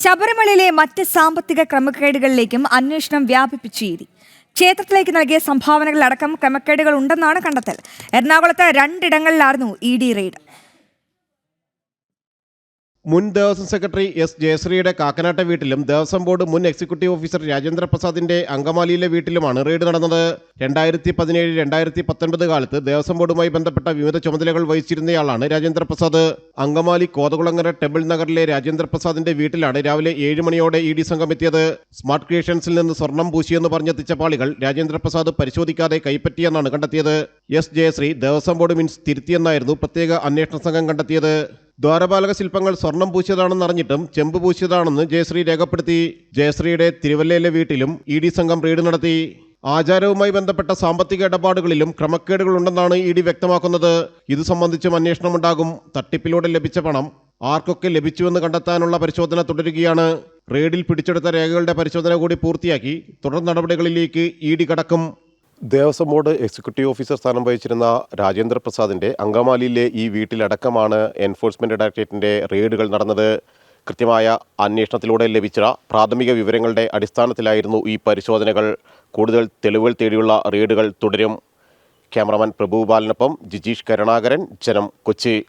ശബരിമലയിലെ മറ്റ് സാമ്പത്തിക ക്രമക്കേടുകളിലേക്കും അന്വേഷണം വ്യാപിപ്പിച്ചു ഇ ഡി ക്ഷേത്രത്തിലേക്ക് നൽകിയ സംഭാവനകളടക്കം ക്രമക്കേടുകൾ ഉണ്ടെന്നാണ് കണ്ടെത്തൽ. എറണാകുളത്ത് രണ്ടിടങ്ങളിലായിരുന്നു ഇ ഡി റെയ്ഡ്. മുൻ ദേവസ്വം സെക്രട്ടറി എസ് ജയശ്രീയുടെ കാക്കനാട്ടെ വീട്ടിലും ദേവസ്വം ബോർഡ് മുൻ എക്സിക്യൂട്ടീവ് ഓഫീസർ രാജേന്ദ്ര പ്രസാദിന്റെ അങ്കമാലിയിലെ വീട്ടിലുമാണ് റെയ്ഡ് നടന്നത്. രണ്ടായിരത്തി പതിനേഴ് രണ്ടായിരത്തി പത്തൊൻപത് കാലത്ത് ദേവസ്വം ബോർഡുമായി ബന്ധപ്പെട്ട വിവിധ ചുമതലകൾ വഹിച്ചിരുന്നയാളാണ് രാജേന്ദ്ര പ്രസാദ്. അങ്കമാലി കോതകുളങ്ങര ടെമ്പിൾ നഗറിലെ രാജേന്ദ്ര പ്രസാദിന്റെ വീട്ടിലാണ് രാവിലെ ഏഴ് മണിയോടെ ഇ ഡി സംഘം എത്തിയത്. സ്മാർട്ട് ക്രിയേഷൻസിൽ നിന്ന് സ്വർണം പൂശിയെന്ന് പറഞ്ഞെത്തിച്ച പാളികൾ രാജേന്ദ്ര പ്രസാദ് പരിശോധിക്കാതെ കൈപ്പറ്റിയെന്നാണ് കണ്ടെത്തിയത്. എസ് ജയശ്രീ ദേവസ്വം ബോർഡ് മീൻസ് തിരുത്തിയെന്നായിരുന്നു പ്രത്യേക അന്വേഷണ സംഘം കണ്ടെത്തിയത്. ദ്വാരപാലക ശില്പങ്ങൾ സ്വർണം പൂശിയതാണെന്ന് അറിഞ്ഞിട്ടും ചെമ്പ് പൂശിയതാണെന്ന് ജയശ്രീ രേഖപ്പെടുത്തി. ജയശ്രീയുടെ തിരുവല്ലയിലെ വീട്ടിലും ഇ ഡി സംഘം റെയ്ഡ് നടത്തി. ആചാരവുമായി ബന്ധപ്പെട്ട സാമ്പത്തിക ഇടപാടുകളിലും ക്രമക്കേടുകളുണ്ടെന്നാണ് ഇ ഡി വ്യക്തമാക്കുന്നത്. ഇത് സംബന്ധിച്ചും അന്വേഷണമുണ്ടാകും. തട്ടിപ്പിലൂടെ ലഭിച്ച പണം ആർക്കൊക്കെ ലഭിച്ചുവെന്ന് കണ്ടെത്താനുള്ള പരിശോധന തുടരുകയാണ്. റെയ്ഡിൽ പിടിച്ചെടുത്ത രേഖകളുടെ പരിശോധന കൂടി പൂർത്തിയാക്കി തുടർ നടപടികളിലേക്ക് ഇ ഡി കടക്കും. ദേവസ്വം ബോർഡ് എക്സിക്യൂട്ടീവ് ഓഫീസർ സ്ഥാനം വഹിച്ചിരുന്ന രാജേന്ദ്ര പ്രസാദിന്റെ അങ്കമാലിയിലെ ഈ വീട്ടിലടക്കമാണ് എൻഫോഴ്സ്മെന്റ് ഡയറക്ടറേറ്റിന്റെ റെയ്ഡുകൾ നടന്നത്. കൃത്യമായ അന്വേഷണത്തിലൂടെ ലഭിച്ച പ്രാഥമിക വിവരങ്ങളുടെ അടിസ്ഥാനത്തിലായിരുന്നു ഈ പരിശോധനകൾ. കൂടുതൽ തെളിവുകൾ തേടിയുള്ള റെയ്ഡുകൾ തുടരും. ക്യാമറമാൻ പ്രഭു ബാലനൊപ്പം ജിജീഷ് കരുണാകരൻ ജനം കൊച്ചി.